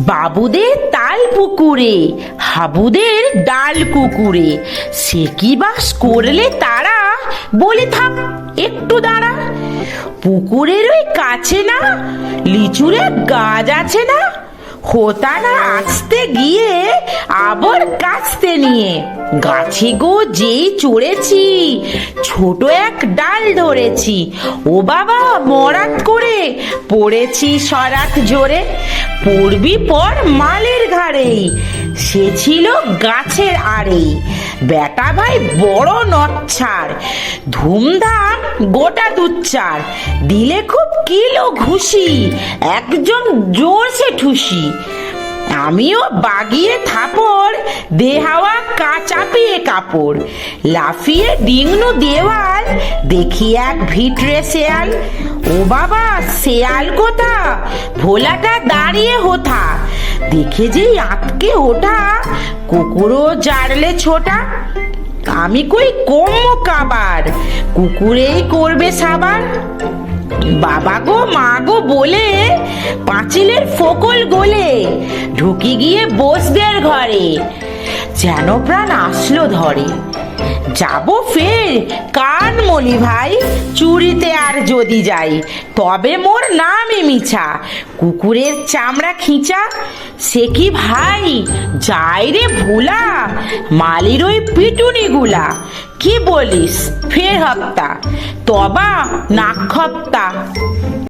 বাবুদের তাল পুকুরে, হাবুদের ডাল কুকুরে। সে কি বাস করলে তারা? বলে থাক, একটু দাঁড়া। পুকুরের ওই কাছে না, লিচুরে গাছ আছে না? হোতানা আসতে গিয়ে আবার কাছতে নিয়ে। গাছে গো যেই চড়েছি, ছোট এক ডাল ধরেছি। ও বাবা, মরাত করে পড়েছি সরাত জোরে পড়বি পর মালের ঘাড়েই সে ছিল গাছের আড়েই বেটা ভাই বড় নচ্ছার, ধুমধাম গোটা দুচ্চার দিলে খুব কিলো ঘুষি, একজন জোরসে ঠুসি। আমিও বাগিয়ে থাপড়, দেহাওয়া কাচাপিয়ে কাপড়। লাফিয়ে ডিংনু দেওয়াল, দেখি এক ভিটরে শেয়াল। ও বাবা, শেয়াল কোথা ভোলাটা দাঁড়িয়ে হোথা। দেখে যে আটকে ওঠা কুকুরও জাড়লে ছোটা। আমি কই কম কাবার? কুকুরেই করবে সাবার। বাবা গো, মা গো বলে, পাঁচিলের ফোকল গোলে, ঢুকি গিয়ে বসদের ঘরে। যেন প্রাণ আসলো ধরে। যাব ফের কান মলি ভাই, চুরিতে আর যদি যাই, তবে মোর নামই মিছা। কুকুরের চামড়া খিঁচা, সে কি ভাই? যাই রে ভুলা, মালির ওই পিটুনি গুলা কি বলিস? ফের হপ্তা, তবা নাক হপ্তা